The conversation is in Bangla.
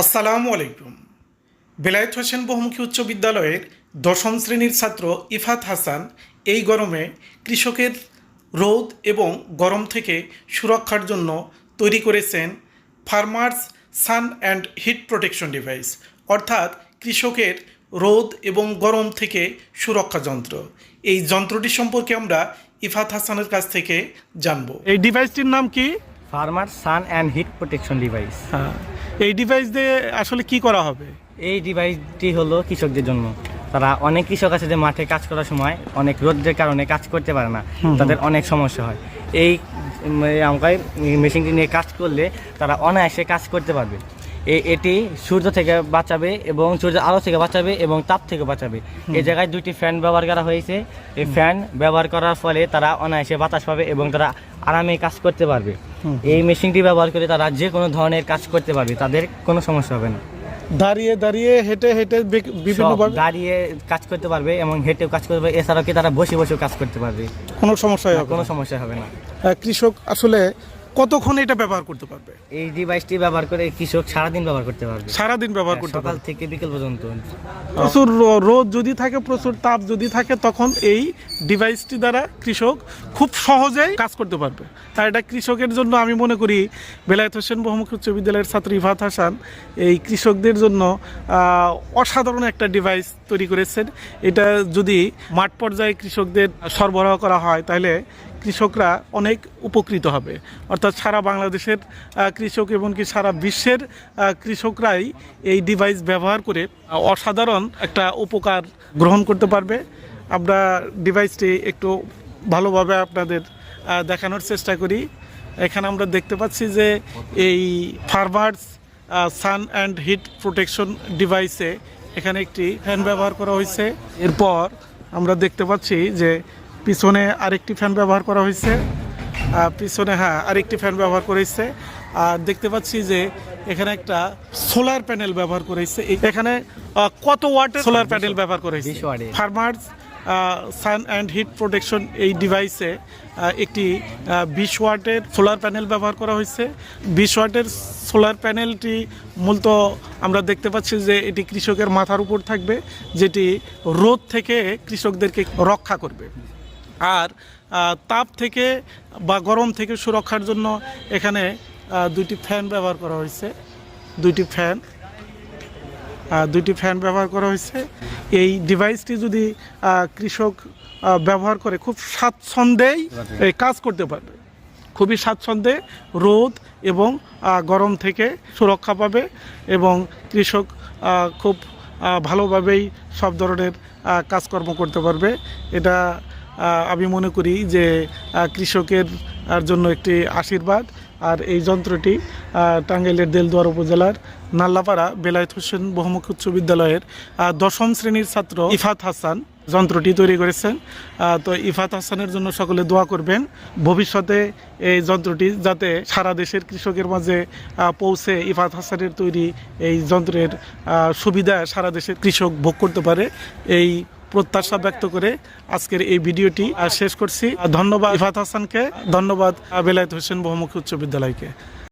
আসসালামু আলাইকুম। বেলায়েত হোসেন বহুমুখী উচ্চ বিদ্যালয়ের দশম শ্রেণির ছাত্র ইফাত হাসান এই গরমে কৃষকের রোদ এবং গরম থেকে সুরক্ষার জন্য তৈরি করেছেন farmers sun and heat protection device অর্থাৎ কৃষকের রোদ এবং গরম থেকে সুরক্ষা যন্ত্র। এই যন্ত্রটি সম্পর্কে আমরা ইফাত হাসানের কাছ থেকে জানব। এই ডিভাইসটির নাম কি? Farmer sun and heat protection device. হ্যাঁ। এই ডিভাইস দিয়ে আসলে কি করা হবে? এই ডিভাইসটি হলো কৃষকদের জন্য। তারা অনেক কৃষক আছে যে মাঠে কাজ করার সময় অনেক রোদের কারণে কাজ করতে পারে না। তাদের অনেক সমস্যা হয়। এই আমাকে মেশিনটি নিয়ে কাজ করলে তারা অনায়াসে কাজ করতে পারবে। এটি সূর্য থেকে বাঁচাবে এবং সূর্যের আলো থেকে বাঁচাবে এবং তাপ থেকে বাঁচাবে। এই জায়গায় দুইটি ফ্যান ব্যবহার করা হয়েছে। এই ফ্যান ব্যবহার করার ফলে তারা অনায়াসে বাতাস পাবে এবং তারা আরামে কাজ করতে পারবে। এই মেশিনটি ব্যবহার করে তারা যে কোনো ধরনের কাজ করতে পারবে তাদের কোনো সমস্যা হবে না। দাঁড়িয়ে দাঁড়িয়ে হেঁটে হেঁটে বে- সব বিভিন্নভাবে দাঁড়িয়ে কাজ করতে পারবে এবং হেঁটেও কাজ করতে পারবে এছাড়াও কি তারা বসে বসেও কাজ করতে পারবে? কোনো সমস্যাই হবে কোনো সমস্যা হবে না। কৃষক আসলে কতক্ষণ এটা ব্যবহার করতে পারবে? এই ডিভাইসটি ব্যবহার করে কৃষক সারাদিন ব্যবহার করতে পারবে। সারাদিন ব্যবহার করতে সকাল পারবে। থেকে বিকেল পর্যন্ত। প্রচুর র- রোদ যদি থাকে প্রচুর তাপ যদি থাকে তখন এই ডিভাইসটি দ্বারা কৃষক খুব সহজেই কাজ করতে পারবে। তাই এটা কৃষকের জন্য আমি মনে করি বেলায়েত হোসেন বহুমুখী উচ্চ বিদ্যালয়ের ছাত্র ইফাত হাসান এই কৃষকদের জন্য আহ, অসাধারণ একটা ডিভাইস তৈরি করেছেন। এটা যদি মাঠ পর্যায়ে কৃষকদের সরবরাহ করা হয় তাহলে কৃষকরা অনেক উপকৃত হবে। অর্থাৎ সারা বাংলাদেশের কৃষক এমনকি সারা বিশ্বের কৃষকরাই এই ডিভাইস ব্যবহার করে অসাধারণ একটা উপকার গ্রহণ করতে পারবে। আমরা ডিভাইসটি একটু ভালোভাবে আপনাদের দেখানোর চেষ্টা করি। এখানে আমরা দেখতে পাচ্ছি যে এই farmers sun and heat protection ডিভাইসে এখানে একটি ফ্যান ব্যবহার করা হয়েছে। এরপর আমরা দেখতে পাচ্ছি যে পিছনে আরেকটি ফ্যান ব্যবহার করা হয়েছে। পিছনে হ্যাঁ আরেকটি ফ্যান ব্যবহার করেছে। আর দেখতে পাচ্ছি যে এখানে একটা সোলার প্যানেল ব্যবহার করেছে। এখানে কত ওয়াটের সোলার প্যানেল ব্যবহার করেছে? Farmers sun and heat protection এই ডিভাইসে একটি বিশ ওয়াটের সোলার প্যানেল ব্যবহার করা হয়েছে। বিশ ওয়াটের সোলার প্যানেলটি মূলত আমরা দেখতে পাচ্ছি যে এটি কৃষকের মাথার উপর থাকবে যেটি রোদ থেকে কৃষকদেরকে রক্ষা করবে। আর তাপ থেকে বা গরম থেকে সুরক্ষার জন্য এখানে দুইটি ফ্যান ব্যবহার করা হয়েছে। দুইটি ফ্যান দুইটি ফ্যান ব্যবহার করা হয়েছে। এই ডিভাইসটি যদি কৃষক ব্যবহার করে খুব স্বাচ্ছন্দ্যেই কাজ করতে পারবে। খুবই স্বাচ্ছন্দ্যে রোদ এবং গরম থেকে সুরক্ষা পাবে এবং কৃষক খুব ভালোভাবেই সব ধরনের কাজকর্ম করতে পারবে। এটা আমি মনে করি যে কৃষকের জন্য একটি আশীর্বাদ। আর এই যন্ত্রটি টাঙ্গাইলের দেলদুয়ার উপজেলার নাল্লাপাড়া বেলায়েত হোসেন বহুমুখী উচ্চ বিদ্যালয়ের দশম শ্রেণির ছাত্র ইফাত হাসান যন্ত্রটি তৈরি করেছেন। তো ইফাত হাসানের জন্য সকলে দোয়া করবেন, ভবিষ্যতে এই যন্ত্রটি যাতে সারা দেশের কৃষকের মাঝে পৌঁছে ইফাত হাসানের তৈরি এই যন্ত্রের সুবিধা সারা দেশের কৃষক ভোগ করতে পারে, এই প্রত্যাশা ব্যক্ত করে আজকের এই ভিডিওটি শেষ করছি। ধন্যবাদ, ইফাত হাসানকে। ধন্যবাদ বেলায়েত হোসেন বহুমুখী উচ্চ বিদ্যালয়কে।